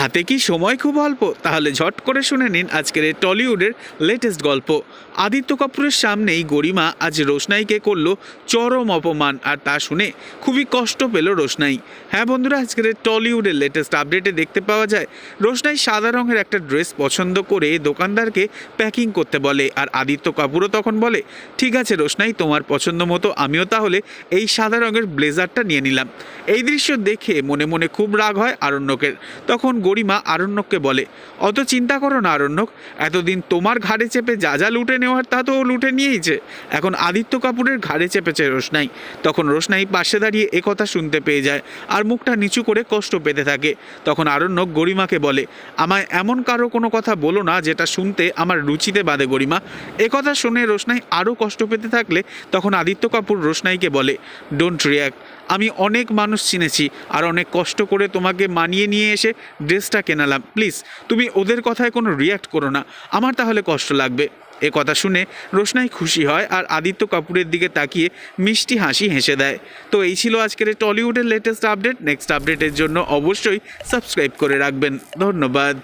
হাতে কি সময় খুব অল্প? তাহলে ঝট করে শুনে নিন আজকের এই টলিউডের লেটেস্ট গল্প। আদিত্য কাপুরের সামনেই গরিমা আজ রোশনাইকে করল চরম অপমান, আর তা শুনে খুবই কষ্ট পেল রোশনাই। হ্যাঁ বন্ধুরা, আজকের এই টলিউডের লেটেস্ট আপডেটে দেখতে পাওয়া যায়, রোশনাই সাদা রঙের একটা ড্রেস পছন্দ করে দোকানদারকে প্যাকিং করতে বলে, আর আদিত্য কাপুরও তখন বলে, ঠিক আছে রোশনাই, তোমার পছন্দ মতো আমিও তাহলে এই সাদা রঙের ব্লেজারটা নিয়ে নিলাম। এই দৃশ্য দেখে মনে মনে খুব রাগ হয় আরণ্যকের। তখন গরিমা আরণ্যককে বলে, অত চিন্তা করো না আরণ্যক, এতদিন তোমার ঘাড়ে চেপে যা যা লুটে নেওয়ার তা তো লুটে নিয়েইছে। এখন আদিত্য কাপুরের ঘাড়ে চেপেছে রোশনাই। তখন রোশনাই পাশে দাঁড়িয়ে এ কথা শুনতে পেয়ে যায় আর মুখটা নিচু করে কষ্ট পেতে থাকে। তখন আরণ্যক গরিমাকে বলে, আমায় এমন কারও কোনো কথা বলো না যেটা শুনতে আমার রুচিতে বাদে গরিমা। এ কথা শুনে রোশনাই আরও কষ্ট পেতে থাকলে তখন আদিত্য কাপুর রোশনাইকে বলে ডোন্ট রিয়াক্ট আমি অনেক মানুষ চিনেছি আর অনেক কষ্ট করে তোমাকে মানিয়ে নিয়ে এসে ড্রেসটা কেনালাম। প্লিজ, তুমি ওদের কথায় কোনো রিয়াক্ট করো না। আমার তাহলে কষ্ট লাগবে। এ কথা শুনে রোশনাই খুশি হয় আর আদিত্য কাপুরের দিকে তাকিয়ে মিষ্টি হাসি হেসে দেয়। তো এই ছিল আজকের টলিউডের লেটেস্ট আপডেট নেক্সট আপডেটের জন্য অবশ্যই সাবস্ক্রাইব করে রাখবেন। ধন্যবাদ।